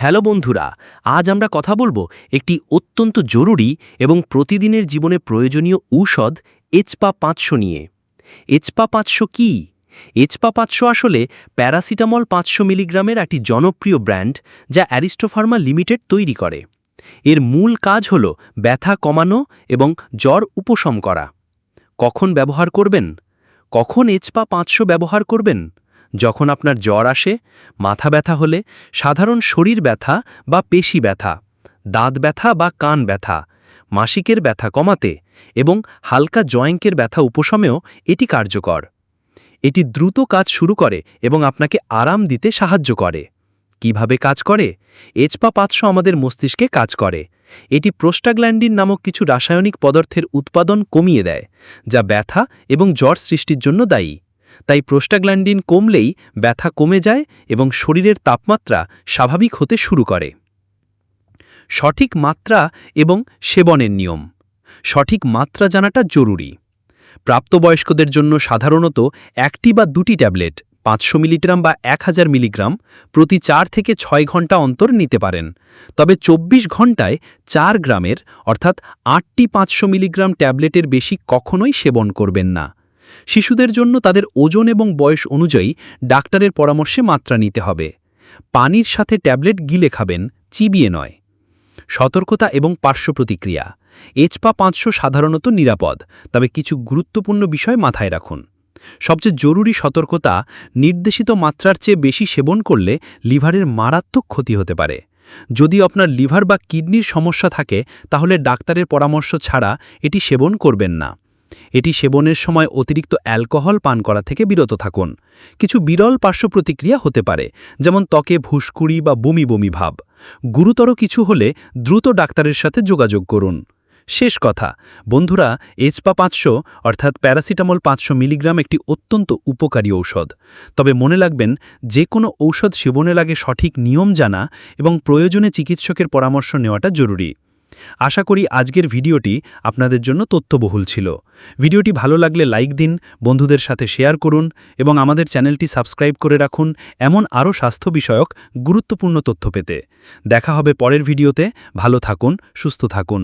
Hello বন্ধুরা, আজ আমরা কথা বলব একটি অত্যন্ত জরুরি এবং প্রতিদিনের জীবনে প্রয়োজনীয় ঔষধ এচপা পাঁচশো নিয়ে। এচপা পাঁচশো কী? এচপা পাঁচশো আসলে প্যারাসিটামল পাঁচশো মিলিগ্রামের একটি জনপ্রিয় ব্র্যান্ড যা অ্যারিস্টোফার্মা লিমিটেড তৈরি করে। এর মূল কাজ হল ব্যথা কমানো এবং জ্বর উপশম করা। কখন ব্যবহার করবেন? কখন এচপা পাঁচশো ব্যবহার করবেন? যখন আপনার জ্বর আসে, মাথা ব্যথা হলে সাধারণ শরীর ব্যথা বা পেশি ব্যথা, দাঁত ব্যথা বা কান ব্যথা, মাসিকের ব্যথা কমাতে এবং হালকা জয়েঙ্কের ব্যথা উপশমেও এটি কার্যকর। এটি দ্রুত কাজ শুরু করে এবং আপনাকে আরাম দিতে সাহায্য করে। কীভাবে কাজ করে? এচপা পাঁচশো আমাদের মস্তিষ্কে কাজ করে। এটি প্রোস্টাগ্ল্যান্ডিন নামক কিছু রাসায়নিক পদার্থের উৎপাদন কমিয়ে দেয়, যা ব্যথা এবং জ্বর সৃষ্টির জন্য দায়ী। তাই প্রোস্টাগ্ল্যান্ডিন কমলেই ব্যথা কমে যায় এবং শরীরের তাপমাত্রা স্বাভাবিক হতে শুরু করে। সঠিক মাত্রা এবং সেবনের নিয়ম। সঠিক মাত্রা জানাটা জরুরি। প্রাপ্তবয়স্কদের জন্য সাধারণত একটি বা দুটি ট্যাবলেট, পাঁচশো মিলিগ্রাম বা এক হাজার মিলিগ্রাম, প্রতি চার থেকে ছয় ঘণ্টা অন্তর নিতে পারেন। তবে ২৪ ঘন্টায় চার গ্রামের, অর্থাৎ আটটি পাঁচশো মিলিগ্রাম ট্যাবলেটের বেশি কখনোই সেবন করবেন না। শিশুদের জন্য তাদের ওজন এবং বয়স অনুযায়ী ডাক্তারের পরামর্শে মাত্রা নিতে হবে। পানির সাথে ট্যাবলেট গিলে খাবেন, চিবিয়ে নয়। সতর্কতা এবং পার্শ্ব প্রতিক্রিয়া। এচপা পাঁচশো সাধারণত নিরাপদ, তবে কিছু গুরুত্বপূর্ণ বিষয় মাথায় রাখুন। সবচেয়ে জরুরি সতর্কতা, নির্দেশিত মাত্রার চেয়ে বেশি সেবন করলে লিভারের মারাত্মক ক্ষতি হতে পারে। যদি আপনার লিভার বা কিডনির সমস্যা থাকে, তাহলে ডাক্তারের পরামর্শ ছাড়া এটি সেবন করবেন না। এটি সেবনের সময় অতিরিক্ত অ্যালকোহল পান করা থেকে বিরত থাকুন। কিছু বিরল পার্শ্ব প্রতিক্রিয়া হতে পারে, যেমন ত্বকে ভুসকুড়ি বা বমি বমি ভাব। গুরুতর কিছু হলে দ্রুত ডাক্তারের সাথে যোগাযোগ করুন। শেষ কথা, বন্ধুরা এচপা পাঁচশো, অর্থাৎ প্যারাসিটামল পাঁচশো মিলিগ্রাম একটি অত্যন্ত উপকারী ঔষধ। তবে মনে রাখবেন যে কোনো ঔষধ সেবনে লাগে সঠিক নিয়ম জানা এবং প্রয়োজনে চিকিৎসকের পরামর্শ নেওয়াটা জরুরি। আশা করি আজকের ভিডিওটি আপনাদের জন্য তথ্যবহুল ছিল। ভিডিওটি ভালো লাগলে লাইক দিন, বন্ধুদের সাথে শেয়ার করুন এবং আমাদের চ্যানেলটি সাবস্ক্রাইব করে রাখুন এমন আরও স্বাস্থ্য বিষয়ক গুরুত্বপূর্ণ তথ্য পেতে। দেখা হবে পরের ভিডিওতে। ভালো থাকুন, সুস্থ থাকুন।